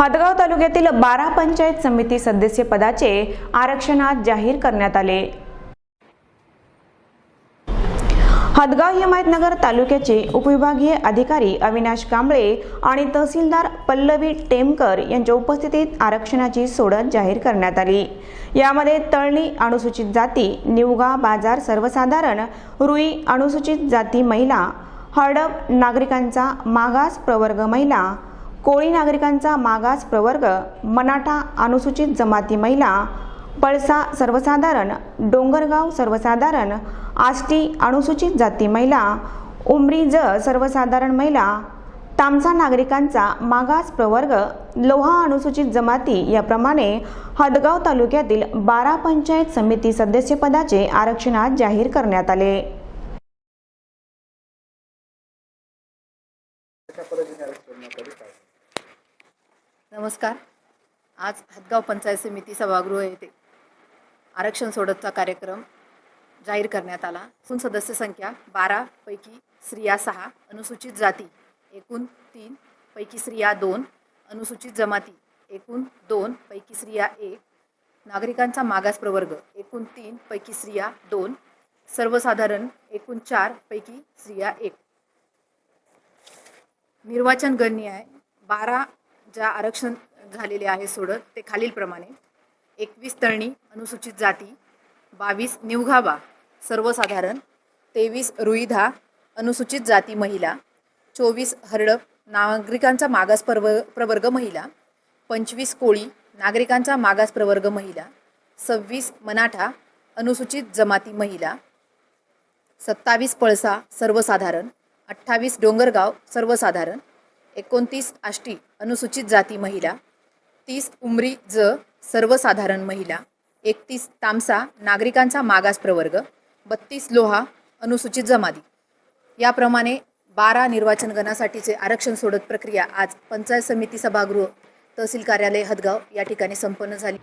हदगाव तालुक्यातील बारा पंचायत समिती सदस्य पदाचे आरक्षणात जाहीर करण्यात आले. हदगाव हिमायतनगर तालुक्याचे उपविभागीय अधिकारी अविनाश कांबळे आणि तहसीलदार पल्लवी टेमकर यांच्या उपस्थितीत आरक्षणाची सोडत जाहीर करण्यात आली. यामध्ये तळणी अनुसूचित जाती निवगा बाजार सर्वसाधारण रुई अनुसूचित जाती महिला हडप नागरिकांचा मागास प्रवर्ग महिला कोळी नागरिकांचा मागास प्रवर्ग मनाठा अनुसूचित जमाती महिला पळसा सर्वसाधारण डोंगरगाव सर्वसाधारण आष्टी अनुसूचित जाती महिला उमरी ज सर्वसाधारण महिला तामसा नागरिकांचा मागास प्रवर्ग लोहा अनुसूचित जमाती याप्रमाणे हदगाव तालुक्यातील बारा पंचायत समिती सदस्यपदाचे आरक्षणात जाहीर करण्यात आले. नमस्कार. आज हदगाव पंचायत समिती सभागृह येथे आरक्षण सोडतचा कार्यक्रम जाहीर करण्यात आला. एकूण सदस्य संख्या बारा पैकी स्त्रिया सहा अनुसूचित जाती एकूण तीन पैकी स्त्रिया दोन अनुसूचित जमाती एकूण दोन पैकी स्त्रिया एक नागरिकांचा मागास प्रवर्ग एकूण तीन पैकी स्त्रिया दोन सर्वसाधारण एकूण चार पैकी स्त्रिया एक. निर्वाचन गणनीय आहे बारा ज्या आरक्षण झालेले आहे सोडत ते खालीलप्रमाणे. एकवीस तळणी अनुसूचित जाती बावीस निवघाबा सर्वसाधारण तेवीस रुईधा अनुसूचित जाती महिला चोवीस हरडप नागरिकांचा मागास प्रव प्रवर्ग महिला पंचवीस कोळी नागरिकांचा मागास प्रवर्ग महिला सव्वीस मनाठा अनुसूचित जमाती महिला सत्तावीस पळसा सर्वसाधारण अठ्ठावीस डोंगरगाव सर्वसाधारण एकोणतीस आष्टी अनुसूचित जाती महिला तीस उमरी ज सर्वसाधारण महिला एकतीस तामसा नागरिकांचा मागास प्रवर्ग बत्तीस लोहा अनुसूचित जमाती. याप्रमाणे बारा निर्वाचन गणासाठीचे आरक्षण सोडत प्रक्रिया आज पंचायत समिती सभागृह तहसील कार्यालय हदगाव या ठिकाणी संपन्न झाली.